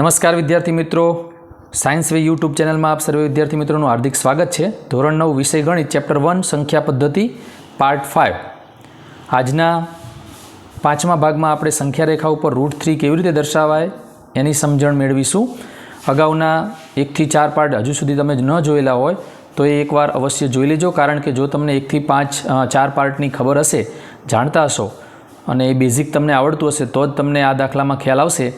નમસ્કાર વિદ્યાર્થી મિત્રો. સાયન્સ વે યુટ્યુબ ચેનલમાં આપ સર્વે વિદ્યાર્થી મિત્રોનું હાર્દિક સ્વાગત છે. ધોરણ નવ વિષય ગણિત ચેપ્ટર વન સંખ્યા પદ્ધતિ પાર્ટ ફાઇવ આજના પાંચમા ભાગમાં આપણે સંખ્યા રેખા ઉપર રૂટ થ્રી કેવી રીતે દર્શાવાય એની સમજણ મેળવીશું. અગાઉના એકથી ચાર પાર્ટ હજુ સુધી તમે ન જોયેલા હોય, તો એ એકવાર અવશ્ય જોઈ લેજો, કારણ કે જો તમને એકથી પાંચ ચાર પાર્ટની ખબર હશે, જાણતા હશો અને એ બેઝિક તમને આવડતું હશે, તો જ તમને આ દાખલામાં ખ્યાલ આવશે.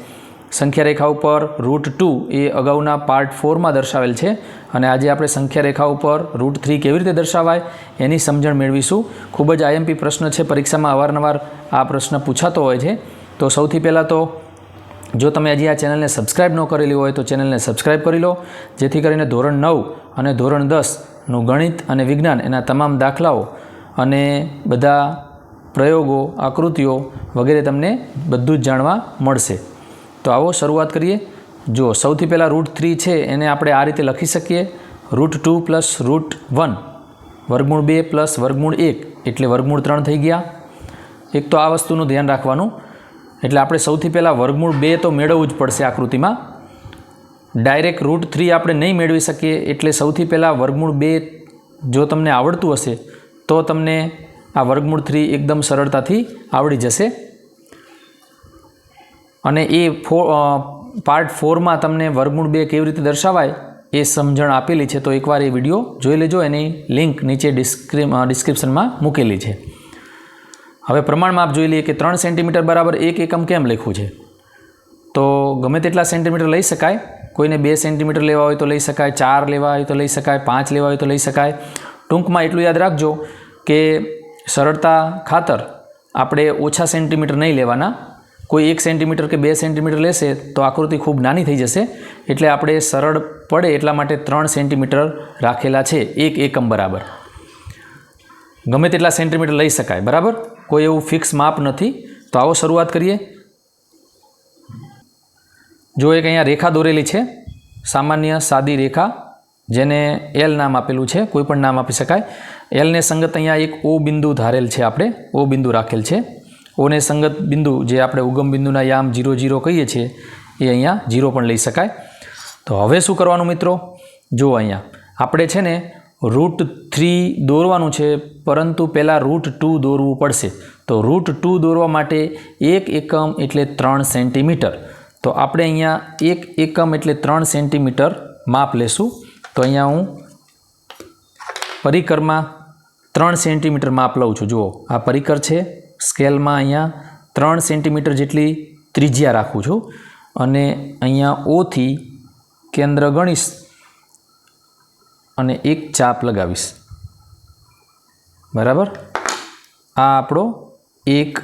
સંખ્યા રેખા ઉપર રૂટ ટુ એ અગાઉના પાર્ટ ફોરમાં દર્શાવેલ છે અને આજે આપણે સંખ્યા રેખા ઉપર રૂટ થ્રી કેવી રીતે દર્શાવાય એની સમજણ મેળવીશું. ખૂબ જ આઈએમપી પ્રશ્ન છે, પરીક્ષામાં અવારનવાર આ પ્રશ્ન પૂછાતો હોય છે. તો સૌથી પહેલાં તો જો તમે હજી આ ચેનલને સબસ્ક્રાઇબ ન કરેલી હોય તો ચેનલને સબસ્ક્રાઇબ કરી લો. જેથી કરીને ધોરણ નવ અને ધોરણ દસનું ગણિત અને વિજ્ઞાન એના તમામ દાખલાઓ અને બધા પ્રયોગો, આકૃતિઓ વગેરે તમને બધું જ જાણવા મળશે. તો આવો શરૂઆત કરીએ. જો સૌથી પહેલાં રૂટ થ્રી છે, એને આપણે આ રીતે લખી શકીએ. Root two plus root one વર્ગમૂળ બે પ્લસ વર્ગમૂળ એક, એટલે વર્ગમૂળ ત્રણ થઈ ગયા. એક તો આ વસ્તુનું ધ્યાન રાખવાનું. એટલે આપણે સૌથી પહેલાં વર્ગમૂળ બે તો મેળવવું જ પડશે આકૃતિમાં. ડાયરેક્ટ રૂટ થ્રી આપણે નહીં મેળવી શકીએ, એટલે સૌથી પહેલાં વર્ગમૂળ બે જો તમને આવડતું હશે, તો તમને આ વર્ગમૂળ થ્રી એકદમ સરળતાથી આવડી જશે. અને એ ફો પાર્ટ ફોરમાં તમને વર્ગમૂળ બે કેવી રીતે દર્શાવાય એ સમજણ આપેલી છે. તો એકવાર એ વીડિયો જોઈ લેજો, એની લિંક નીચે ડિસ્ક્રિપ ડિસ્ક્રિપ્શનમાં મૂકેલી છે. હવે પ્રમાણમાં આપ જોઈ લઈએ કે ત્રણ સેન્ટીમીટર બરાબર એક એકમ કેમ લખ્યું છે? તો ગમે તેટલા સેન્ટીમીટર લઈ શકાય. કોઈને બે સેન્ટીમીટર લેવા હોય તો લઈ શકાય, ચાર લેવા હોય તો લઈ શકાય, પાંચ લેવા હોય તો લઈ શકાય. ટૂંકમાં એટલું યાદ રાખજો કે સરળતા ખાતર આપણે ઓછા સેન્ટીમીટર નહીં લેવાના. કોઈ એક સેન્ટીમીટર કે બે સેન્ટીમીટર લેશે તો આકૃતિ ખૂબ નાની થઈ જશે. એટલે આપણે સરળ પડે એટલા માટે ત્રણ સેન્ટીમીટર રાખેલા છે, એક એકમ બરાબર. ગમે તેટલા સેન્ટીમીટર લઈ શકાય, બરાબર? કોઈ એવું ફિક્સ માપ નથી. તો આવો શરૂઆત કરીએ. જો એક અહીંયા રેખા દોરેલી છે, સામાન્ય સાદી રેખા, જેને એલ નામ આપેલું છે, કોઈ પણ નામ આપી શકાય. એલને સંગત અહીંયા એક ઓ બિંદુ ધારેલ છે આપણે ઓ બિંદુ રાખેલ છે. ઓને સંગત બિંદુ જે આપણે ઉગમ બિંદુના યામ જીરો જીરો કહીએ છીએ, એ અહીંયા જીરો પણ લઈ શકાય. તો હવે શું કરવાનું મિત્રો? જુઓ અહીંયા આપણે છે ને રૂટ થ્રી દોરવાનું છે, પરંતુ પહેલાં રૂટ ટુ દોરવું પડશે. તો રૂટ ટુ દોરવા માટે એક એકમ એટલે ત્રણ સેન્ટીમીટર. તો આપણે અહીંયા એક એકમ એટલે ત્રણ સેન્ટીમીટર માપ લેશું. તો અહીંયા હું પરિકરમાં ત્રણ સેન્ટીમીટર માપ લઉં છું. જુઓ, આ પરિકર છે. સ્કેલમાં અહીંયા ત્રણ સેન્ટીમીટર જેટલી ત્રિજ્યા રાખું છું. અને અહીંયા ઓથી કેન્દ્ર ગણીશ અને એક ચાપ લગાવીશ. બરાબર? આ આપણો એક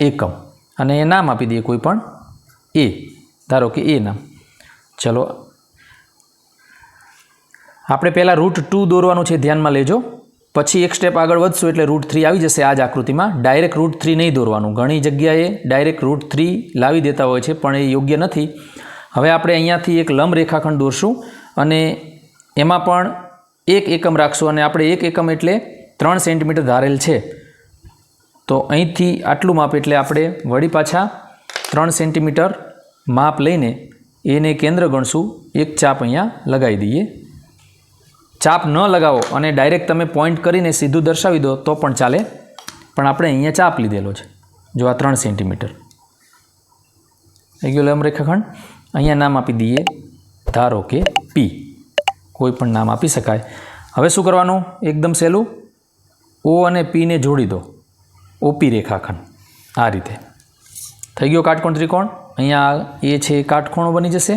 એકમ. અને એ નામ આપી દઈએ કોઈ પણ એ ધારો કે એ નામ. ચલો. આપણે પહેલાં રૂટ ટુ દોરવાનું છે, ધ્યાનમાં લેજો. પછી એક સ્ટેપ આગળ વધશું એટલે રૂટ થ્રી આવી જશે આ જ આકૃતિમાં. ડાયરેક્ટ રૂટ થ્રી નહીં દોરવાનું. ઘણી જગ્યાએ ડાયરેક્ટ રૂટ થ્રી લાવી દેતા હોય છે, પણ એ યોગ્ય નથી. હવે આપણે અહીંયાથી એક લંબ રેખાખંડ દોરશું અને એમાં પણ એક એકમ રાખશું અને આપણે એક એકમ એટલે ત્રણ સેન્ટીમીટર ધારેલ છે. તો અહીંથી આટલું માપ એટલે આપણે વળી પાછા ત્રણ સેન્ટીમીટર માપ લઈને એને કેન્દ્ર ગણશું. એક ચાપ અહીંયા લગાવી દઈએ. ચાપ ન લગાવો અને ડાયરેક્ટ તમે પોઈન્ટ કરીને સીધું દર્શાવી દો તો પણ ચાલે. પણ આપણે અહીંયા ચાપ લીધેલો છે. જો આ ત્રણ સેન્ટીમીટર થઈ ગયો લંબ રેખાખંડ. અહીંયા નામ આપી દઈએ. ધારો કે પી કોઈ પણ નામ આપી શકાય. હવે શું કરવાનું? એકદમ સહેલું. ઓ અને પીને જોડી દો. ઓપી રેખાખંડ. આ રીતે. થઈ ગયો કાટકોણ ત્રિકોણ. અહીંયા એ છે કાટખૂણો બની જશે.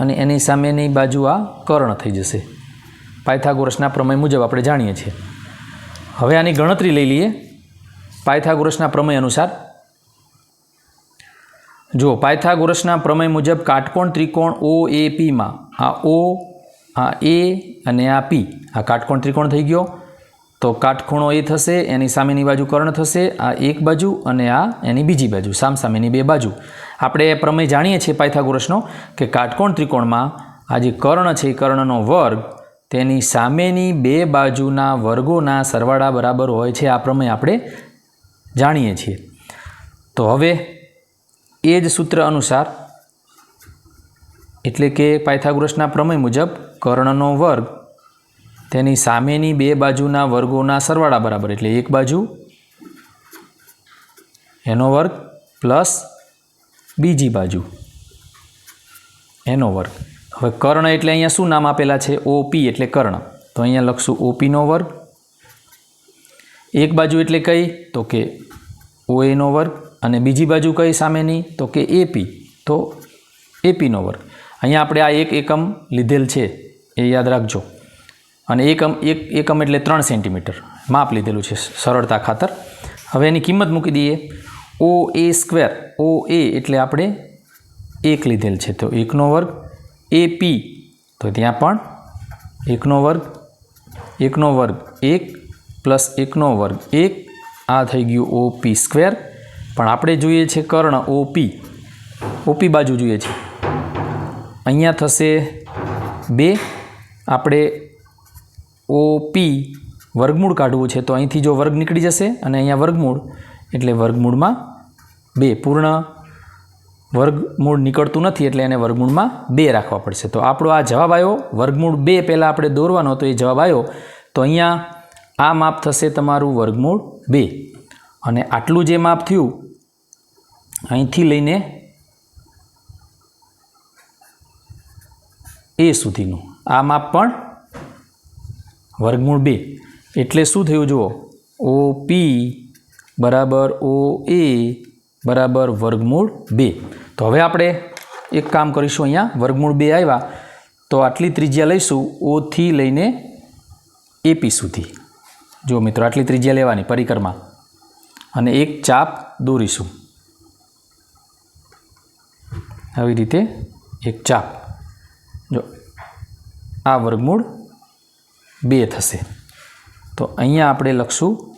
અને એની સામેની બાજુ આ કર્ણ થઈ જશે. પાયથાગોરસના પ્રમેય મુજબ આપણે જાણીએ છીએ. હવે આની ગણતરી લઈ લઈએ. પાયથાગોરસના પ્રમેય અનુસાર. જો પાયથાગોરસના પ્રમેય મુજબ કાટકોણ ત્રિકોણ ઓ એ પીમાં આ ઓ આ એ અને આ પી આ કાટકોણ ત્રિકોણ થઈ ગયો, તો કાટખૂણો એ થશે, એની સામેની બાજુ કર્ણ થશે, આ એક બાજુ અને આ એની બીજી બાજુ, સામસામેની બે બાજુ. આપણે એ પ્રમેય જાણીએ છીએ પાયથાગોરસનો કે કાટકોણ ત્રિકોણમાં આ જે કર્ણ છે એ કર્ણનો વર્ગ તેની સામેની બે બાજુના વર્ગોના સરવાળા બરાબર હોય છે, આ પ્રમેય આપણે જાણીએ છીએ. તો હવે એ જ સૂત્ર અનુસાર, એટલે કે પાયથાગોરસના પ્રમેય મુજબ કર્ણનો વર્ગ તેની સામેની બે બાજુના વર્ગોના સરવાળા બરાબર, એટલે એક બાજુ એનો વર્ગ પ્લસ બીજી બાજુ એનો વર્ગ. હવે કર્ણ એટલે અહીંયા શું નામ આપેલા છે? ઓપી એટલે કર્ણ. તો અહીંયા લખશું ઓપીનો વર્ગ. એક બાજુ એટલે કઈ? તો કે ઓ એનો વર્ગ. અને બીજી બાજુ કઈ સામેની? તો કે એપી તો એપીનો વર્ગ. અહીંયા આપણે આ એક એકમ લીધેલ છે. એ યાદ રાખજો. અને એકમ, એક એકમ એટલે ત્રણ સેન્ટીમીટર. માપ લીધેલું છે સરળતા ખાતર. હવે એની કિંમત મૂકી દઈએ. ઓ એ સ્ક્વેર ઓ એ એટલે આપણે એક લીધેલ છે. તો એકનો વર્ગ. એ પી તો ત્યાં પણ એકનો વર્ગ એકનો વર્ગ એક પ્લસ એકનો વર્ગ એક. આ થઈ ગયું ઓ પી સ્ક્વેર. પણ આપણે જોઈએ છે કર્ણ ઓ પી ઓપી બાજુ જોઈએ છે. અહીંયા થશે બે. આપણે ઓપી વર્ગમૂળ કાઢવું છે તો અહીંથી જો વર્ગ નીકળી જશે અને અહીંયા વર્ગમૂળ, એટલે વર્ગમૂળમાં બે. પૂર્ણ વર્ગમૂળ નીકળતું નથી એટલે એને વર્ગમૂળમાં બે રાખવા પડશે. તો આપણો આ જવાબ આવ્યો, વર્ગમૂળ બે પહેલાં આપણે દોરવાનો તો એ જવાબ આવ્યો. તો અહીંયા આ માપ થશે તમારું વર્ગમૂળ બે. અને આટલું જે માપ થયું, અહીંથી લઈને એ સુધીનું. આ માપ પણ વર્ગમૂળ બે. એટલે શું થયું જુઓ? ઓ પી બરાબર ઓ એ બરાબર વર્ગમૂળ બે. તો હવે આપણે એક કામ કરીશું અહીંયા. વર્ગમૂળ બે આવ્યા. તો આટલી ત્રિજ્યા લઈશું. ઓથી લઈને એપી સુધી. જો મિત્રો, આટલી ત્રિજ્યા લેવાની પરિક્રમા. અને એક ચાપ દોરીશું. આવી રીતે એક ચાપ. જો, આ વર્ગમૂળ બે થશે. તો અહીંયા આપણે લખશું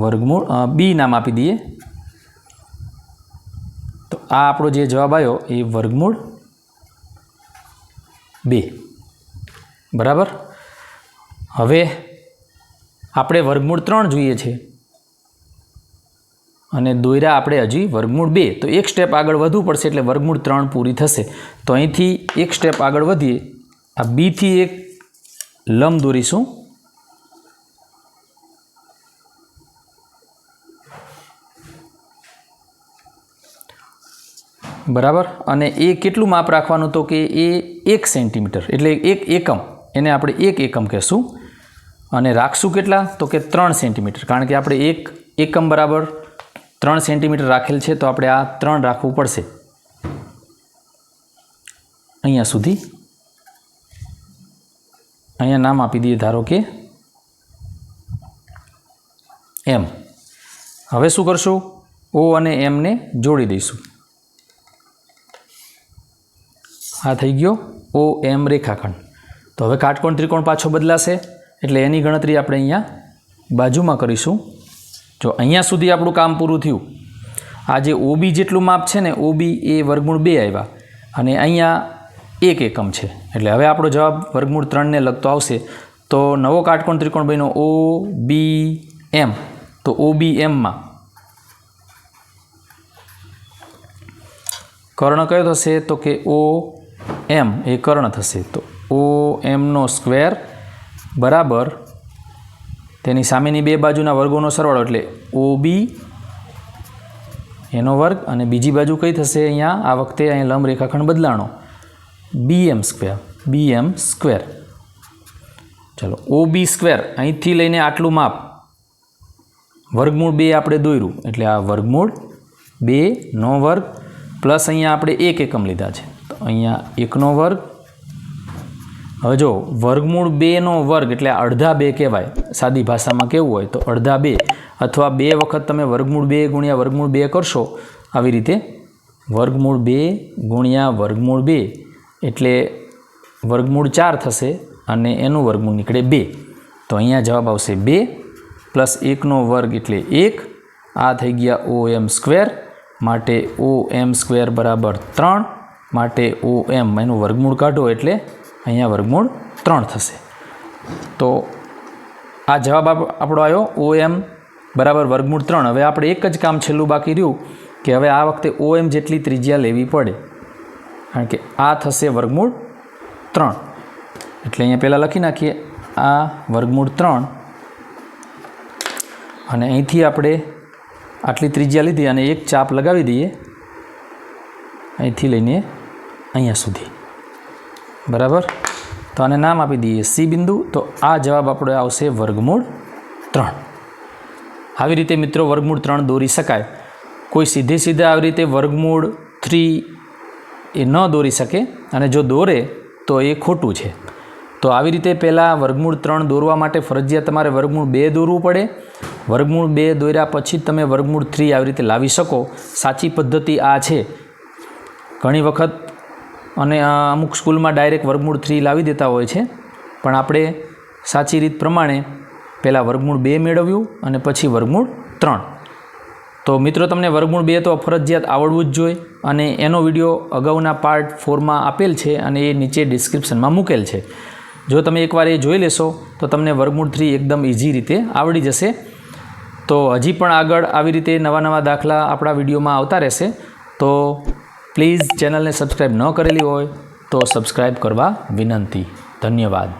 વર્ગમૂળ બી નામ આપી દઈએ. આ આપણો જે જવાબ આવ્યો એ વર્ગમૂળ બે. બરાબર? હવે આપણે વર્ગમૂળ ત્રણ જોઈએ છે. અને દોયરા આપણે હજી વર્ગમૂળ બે. તો એક સ્ટેપ આગળ વધવું પડશે એટલે વર્ગમૂળ ત્રણ પૂરી થશે. તો અહીંથી એક સ્ટેપ આગળ વધીએ. આ બીથી એક લંબ દોરીશું. બરાબર? અને એ કેટલું માપ રાખવાનું તો કે એ એક સેન્ટીમીટર, એટલે એક એકમ, એને આપણે એક એકમ કહેશું. અને રાખશું કેટલા? તો કે ત્રણ સેન્ટીમીટર, કારણ કે આપણે એક એકમ બરાબર ત્રણ સેન્ટીમીટર રાખેલ છે, તો આપણે આ ત્રણ રાખવું પડશે. અહીંયા સુધી. અહીંયા નામ આપી દઈએ, ધારો કે એમ. હવે શું કરશું? ઓ અને એમને જોડી દઈશું. આ થઈ ગયો ઓ એમ રેખાખંડ. તો હવે કાટકોણ ત્રિકોણ પાછો બદલાશે. એટલે એની ગણતરી આપણે અહીંયા બાજુમાં કરીશું. જો અહીંયા સુધી આપણું કામ પૂરું થયું. આ જે ઓબી જેટલું માપ છે ને, ઓબી એ વર્ગમૂળ બે આવ્યા. અને અહીંયા એક એકમ છે. એટલે હવે આપણો જવાબ વર્ગમૂળ ત્રણને લગતો આવશે. તો નવો કાટકોણ ત્રિકોણ બન્યો ઓ બી એમ તો ઓ બી એમમાં કર્ણ કયો થશે? તો કે ઓ એમ, એ કર્ણ થશે. તો ઓ એમનો સ્ક્વેર બરાબર તેની સામેની બે બાજુના વર્ગોનો સરવાળો એટલે ઓ બી, એનો વર્ગ, અને બીજી બાજુ કઈ થશે અહીંયા? આ વખતે અહીંયા લંબ રેખાખંડ બદલાણો. બી એમ સ્ક્વેર, બી એમ સ્ક્વેર. ચલો, ઓ બી સ્ક્વેર, અહીંથી લઈને આટલું માપ. વર્ગમૂળ બે આપણે દોર્યું, એટલે આ વર્ગમૂળ બે નો વર્ગ, પ્લસ અહીંયા આપણે એક એકમ લીધા છે. અહીંયા એકનો વર્ગ. હવે જો, વર્ગમૂળ બેનો વર્ગ એટલે અડધા બે કહેવાય. સાદી ભાષામાં કેવું હોય તો અડધા બે અથવા બે વખત તમે વર્ગમૂળ બે ગુણ્યા વર્ગમૂળ બે કરશો, આવી રીતે વર્ગમૂળ બે ગુણ્યા વર્ગમૂળ બે એટલે વર્ગમૂળ ચાર થશે અને એનું વર્ગમૂળ નીકળે બે. તો અહીંયા જવાબ આવશે બે પ્લસ એકનો વર્ગ એટલે એક. આ થઈ ગયા ઓ એમ સ્ક્વેર. માટે ઓ એમ સ્ક્વેર બરાબર ત્રણ. માટે ઓ એમ એનું વર્ગમૂળ કાઢો એટલે અહીંયા વર્ગમૂળ ત્રણ થશે. તો આ જવાબ આપ- આપણો આવ્યો ઓ એમ બરાબર વર્ગમૂળ ત્રણ. હવે આપણે એક જ કામ છેલ્લું બાકી રહ્યું કે હવે આ વખતે ઓ એમ જેટલી ત્રિજ્યા લેવી પડે, કારણ કે આ થશે વર્ગમૂળ ત્રણ. એટલે અહીંયા પહેલાં લખી નાખીએ, આ વર્ગમૂળ ત્રણ. અને અહીંથી આપણે આટલી ત્રિજ્યા લીધી અને એક ચાપ લગાવી દઈએ. અહીંથી લઈને અહીંયા સુધી. બરાબર? તો આને નામ આપી દઈએ સી બિંદુ. તો આ જવાબ આપણો આવશે વર્ગમૂળ ત્રણ. આવી રીતે મિત્રો વર્ગમૂળ ત્રણ દોરી શકાય. કોઈ સીધે સીધા આવી રીતે વર્ગમૂળ થ્રી એ ન દોરી શકે અને જો દોરે તો એ ખોટું છે. તો આવી રીતે પહેલાં વર્ગમૂળ ત્રણ દોરવા માટે ફરજિયાત તમારે વર્ગમૂળ બે દોરવું પડે. વર્ગમૂળ બે દોર્યા પછી તમે વર્ગમૂળ થ્રી આવી રીતે લાવી શકો. સાચી પદ્ધતિ આ છે. ઘણી વખત અને અમુક સ્કૂલમાં ડાયરેક્ટ વર્ગમૂળ થ્રી લાવી દેતા હોય છે. પણ આપણે સાચી રીત પ્રમાણે પહેલાં વર્ગમૂળ બે મેળવ્યું અને પછી વર્ગમૂળ ત્રણ. તો મિત્રો, તમને વર્ગમૂળ બે તો ફરજિયાત આવડવું જ જોઈએ અને એનો વીડિયો અગાઉના પાર્ટ ફોરમાં આપેલ છે અને એ નીચે ડિસ્ક્રિપ્શનમાં મૂકેલ છે. જો તમે એકવાર એ જોઈ લેશો, તો તમને વર્ગમૂળ થ્રી એકદમ ઇઝી રીતે આવડી જશે. તો હજી પણ આગળ આવી રીતે નવા નવા દાખલા આપણા વિડીયોમાં આવતા રહેશે. તો પ્લીઝ ચેનલને સબસ્ક્રાઈબ ન કરેલી હોય તો સબસ્ક્રાઈબ કરવા વિનંતી. ધન્યવાદ.